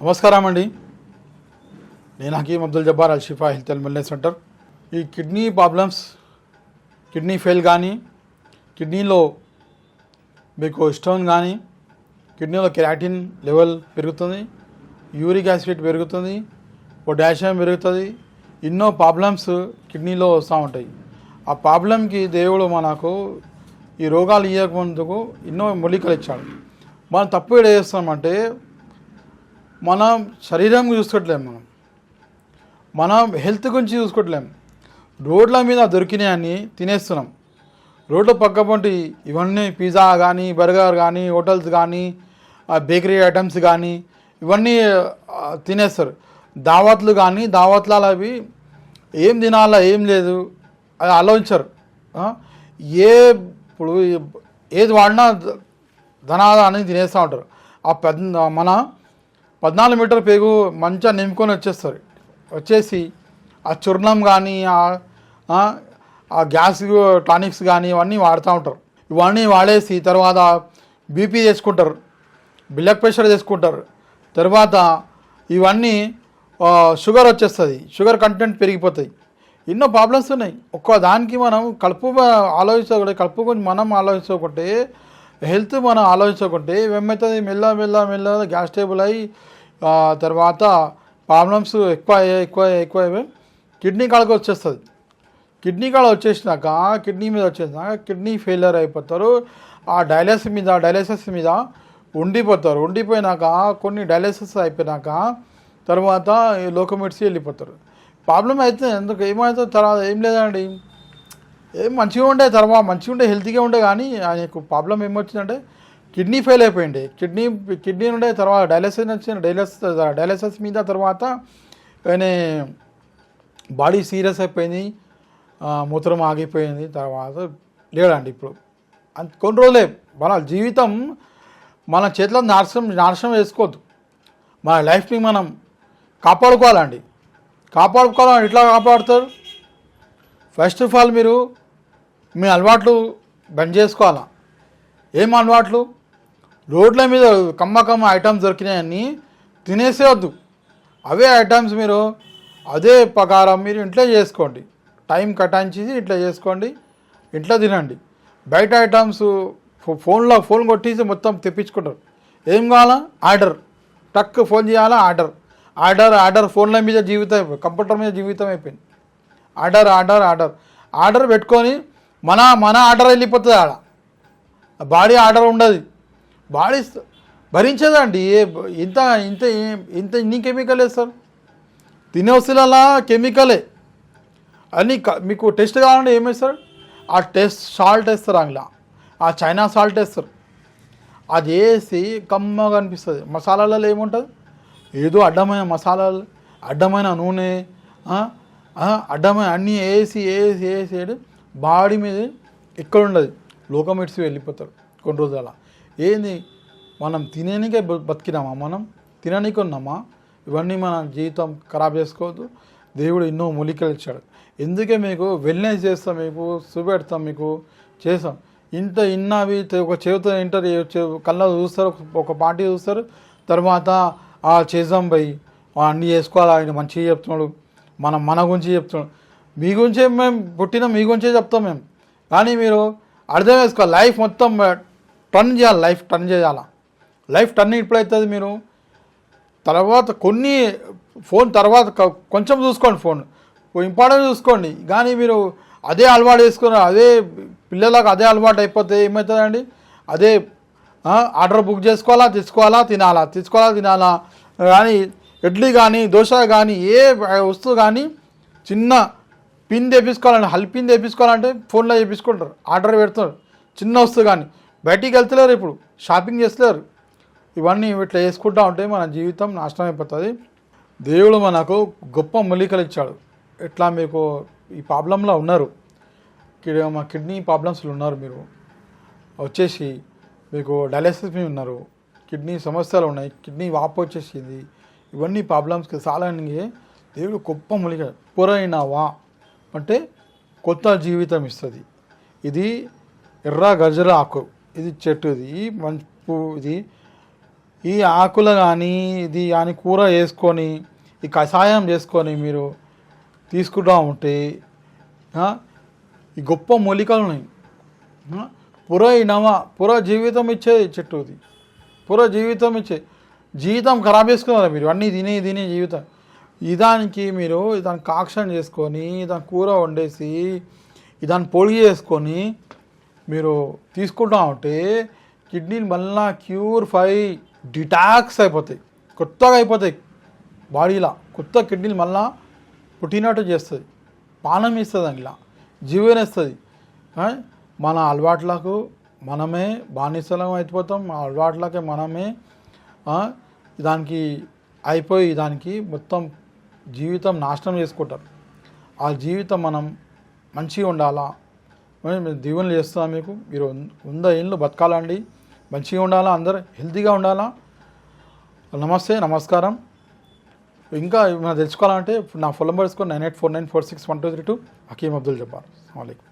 నమస్కారం అండి. నేను Hakeem Abdul Jabbar Al Shifa health and wellness centre. ఈ కిడ్నీ ప్రాబ్లమ్స్ కిడ్నీ ఫెయిల్ కానీ కిడ్నీలో మీకు స్టోన్ కానీ కిడ్నీలో కెరాటిన్ లెవెల్ పెరుగుతుంది యూరిక్ యాసిడ్ పెరుగుతుంది పొటాషియం పెరుగుతుంది ఎన్నో ప్రాబ్లమ్స్ కిడ్నీలో వస్తూ ఉంటాయి. ఆ ప్రాబ్లంకి దేవుడు మనకు ఈ రోగాలు ఇవ్వకముందుకు ఎన్నో మూలికలు ఇచ్చాడు. మనం తప్పు ఏడ చేస్తామంటే మనం శరీరం చూసుకోవట్లేము మనం. మనం హెల్త్ గురించి చూసుకోవట్లేము రోడ్ల మీద దొరికినాయని తినేస్తున్నాం. రోడ్ల పక్క పొంటి ఇవన్నీ పిజ్జా కానీ బర్గర్ కానీ హోటల్స్ కానీ బేకరీ ఐటమ్స్ కానీ ఇవన్నీ తినేస్తారు. దావత్లు కానీ దావత్లలో అవి ఏం తినాలా ఏం లేదు అది ఆలోచించరు. ఏ ఇప్పుడు ఏది వాడినా ధనాదాన్ని తినేస్తూ ఉంటారు. ఆ పెద్ద మన పద్నాలుగు మీటర్ పేగు మంచిగా నింపుకొని వచ్చేస్తారు. వచ్చేసి ఆ చూర్ణం కానీ ఆ- గ్యాస్ టానిక్స్ కానీ ఇవన్నీ వాడుతూ ఉంటారు. ఇవన్నీ వాడేసి తర్వాత బీపీ చేసుకుంటారు బ్లడ్ ప్రెషర్ చేసుకుంటారు. తర్వాత ఇవన్నీ షుగర్ వచ్చేస్తుంది. షుగర్ కంటెంట్ పెరిగిపోతాయి ఎన్నో ప్రాబ్లమ్స్ ఉన్నాయి. ఒక్కో దానికి మనం కలుపు ఆలోచించకుంటే కలుపు గురించి మనం ఆలోచించకుంటే హెల్త్ మనం ఆలోచించకుంటే ఏమవుతుంది మెల్ల మెల్ల మెల్ల గ్యాస్ టేబుల్ అయ్యి తర్వాత ప్రాబ్లమ్స్ ఎక్కువ ఎక్కువ ఎక్కువ అయ్యాయి కిడ్నీ కాడకు వచ్చేస్తుంది. కిడ్నీ కాడ వచ్చేసినాక కిడ్నీ మీద వచ్చేసినాక కిడ్నీ ఫెయిలియర్ అయిపోతారు. ఆ డయాలసిస్ మీద డయాలసిస్ మీద ఉండిపోతారు. ఉండిపోయినాక కొన్ని డయాలసిస్ అయిపోయినాక తర్వాత ఈ వెళ్ళిపోతారు. ప్రాబ్లం అయితే ఎందుకు? ఏమవుతుంది తర్వాత ఏం లేదండి. ఏం మంచిగా ఉండే తర్వాత మంచిగా ఉండే హెల్తీగా ఉండే కానీ ఆయనకు ప్రాబ్లం ఏమొచ్చిందంటే కిడ్నీ ఫెయిల్ అయిపోయింది. కిడ్నీ కిడ్నీ ఉండే తర్వాత డయాలసిస్ వచ్చిన డయాలసిస్ డయాలసిస్ మీద తర్వాత ఆయన బాడీ సీరియస్ అయిపోయింది. మూత్రం ఆగిపోయింది. తర్వాత లేడండి ఇప్పుడు. అంత కొన్ని రోజులే. మన జీవితం మన చేతిలో నాశనం నాశనం వేసుకోవద్దు మన లైఫ్ని మనం కాపాడుకోవాలండి. కాపాడుకోవాలని ఎట్లా కాపాడుతారు? ఫస్ట్ ఆఫ్ ఆల్ మీరు మీ అలవాట్లు బంద్ చేసుకోవాలా? ఏం అలవాట్లు? రోడ్ల మీద కమ్మ కమ్మ ఐటమ్స్ దొరికినాయని తినేసేవద్దు అవే ఐటమ్స్ మీరు అదే ప్రకారం మీరు ఇంట్లో చేసుకోండి. టైం కటాయించి ఇట్లా చేసుకోండి ఇంట్లో తినండి. బయట ఐటమ్స్ ఫోన్లో ఫోన్ కొట్టేసి మొత్తం తెప్పించుకుంటారు. ఏం కావాలా? ఆర్డర్. టక్ ఫోన్ చేయాలా? ఆర్డర్. ఆర్డర్ ఆర్డర్ ఫోన్ల మీద జీవితం అయిపోయింది కంప్యూటర్ మీద జీవితం అయిపోయింది. Order order order. ఆర్డర్ పెట్టుకొని మన మన ఆర్డర్ వెళ్ళిపోతుంది ఆడ. బాడీ ఆర్డర్ ఉండదు. బాడీ భరించదండి. ఏ ఇంత ఇంత ఇంత ఇన్ని కెమికల్ వేస్తారు తినే వస్తువులలా కెమికలే. అన్ని మీకు టెస్ట్ కావాలంటే ఏం వేస్తారు? ఆ టెస్ట్ సాల్ట్ వేస్తారు అందులో ఆ చైనా సాల్ట్ వేస్తారు. అది వేసి కమ్మగా అనిపిస్తుంది. మసాలాలలో ఏముంటుంది? ఏదో అడ్డమైన మసాలాలు అడ్డమైన నూనె అడ్డమైన అన్నీ వేసి వేసి వేసి వేయడం బాడీ మీద ఎక్కడ ఉండదు లోకమిడ్సి వెళ్ళిపోతారు కొన్ని రోజులు అలా ఏంది? మనం తినేనికే బ- బతికినామా మనం? తిననీకి ఉన్నామా ఇవన్నీ మన జీవితం ఖరాబ్ చేసుకోవద్దు. దేవుడు ఎన్నో మూలికలు ఇచ్చాడు. ఎందుకే మీకు వెల్నెస్ చేస్తాం మీకు చూపెడతాం మీకు చేస్తాం. ఇంత ఇన్నవి ఒక చెవితో ఇంటర్ కళ్ళ చూస్తారు ఒక పార్టీ చూస్తారు తర్వాత ఆ చేద్దాం పోయి అన్నీ చేసుకోవాలి ఆయన మంచిగా చెప్తున్నాడు. మనం మన గురించి చెప్తున్నాడు. మీ గురించే మేము పుట్టిన మీ గురించే చెప్తాం మేము. కానీ మీరు అర్థం చేసుకోవాలి లైఫ్ మొత్తం టర్న్ చేయాలి లైఫ్ టర్న్ చేయాలా? లైఫ్ టర్న్ ఎప్పుడవుతుంది మీరు? తర్వాత కొన్ని ఫోన్ తర్వాత కొంచెం చూసుకోండి ఫోన్. ఇంపార్టెంట్ చూసుకోండి. కానీ మీరు అదే అలవాటు వేసుకున్నారు అదే పిల్లలకు అదే అలవాటు అయిపోతే ఏమవుతుందండి అదే ఆర్డర్ బుక్ చేసుకోవాలా తెచ్చుకోవాలా తినాలా తీసుకోవాలా తినాలా? కానీ ఇడ్లీ కానీ దోశ కానీ ఏ వస్తువు కానీ చిన్న పిన్ తెప్పించుకోవాలంటే హల్ పిన్ తెప్పించుకోవాలంటే ఫోన్లో చేపించుకుంటారు ఆర్డర్ పెడుతున్నారు. చిన్న వస్తువు కానీ. బయటికి వెళ్తలేరు ఇప్పుడు. షాపింగ్ చేస్తలేరు. ఇవన్నీ ఇట్లా వేసుకుంటా ఉంటే మన జీవితం నాశనం అయిపోతుంది. దేవుడు మనకు గొప్ప మూలికలు ఇచ్చాడు. ఇట్లా మీకు ఈ ప్రాబ్లంలో ఉన్నారు? మా కిడ్నీ ప్రాబ్లమ్స్లో ఉన్నారు మీరు. వచ్చేసి మీకు డయాలసిస్ మీద ఉన్నారు. కిడ్నీ సమస్యలు ఉన్నాయి. కిడ్నీ వాపు వచ్చేసింది. ఇవన్నీ ప్రాబ్లమ్స్కి సాలానికి దేవుడు గొప్ప మూలిక. పురైనవా? అంటే కొత్త జీవితం ఇస్తుంది. ఇది ఎర్ర గజర ఆకు. ఇది చెట్టు ఇది మంచి ఇది ఈ ఆకులు కానీ ఇది కానీ కూర వేసుకొని ఈ కషాయం చేసుకొని మీరు తీసుకుంటూ ఉంటే ఈ గొప్ప మూలికలు ఉన్నాయి. పుర ఈ నవ పుర జీవితం ఇచ్చే చెట్టు ఇది. పుర జీవితం ఇచ్చే జీవితం ఖరాబ్ చేసుకున్నారా మీరు? అన్నీ తినే తినే జీవితం. ఇదానికి మీరు దాన్ని కాక్షన్ చేసుకొని దాని కూర వండేసి దాన్ని పొడి చేసుకొని మీరు తీసుకుంటాం అంటే కిడ్నీలు మళ్ళా క్యూర్ఫై డిటాక్స్ అయిపోతాయి. కొత్తగా అయిపోతాయి. బాడీలో కొత్త కిడ్నీలు మళ్ళా పుట్టినట్టు చేస్తుంది. పానం ఇస్తుంది అందులో జీవనిస్తుంది మన అలవాట్లకు మనమే బానిసలం అయిపోతాం. మన అలవాట్లకే మనమే దానికి అయిపోయి దానికి మొత్తం జీవితం నాశనం చేసుకుంటారు. ఆ జీవితం మనం మంచిగా ఉండాలా? మేము దీవెనలు చేస్తున్నాం మీకు? మీరు వంద- వంద ఏళ్ళు బతకాలండి. మంచిగా ఉండాలా? అందరు హెల్తీగా ఉండాలా? నమస్తే నమస్కారం. ఇంకా ఏమైనా తెలుసుకోవాలంటే నా ఫోన్ నెంబర్ తీసుకోండి nine eight four nine four six one two three two Hakeem Abdul Jabbar. అస్సలం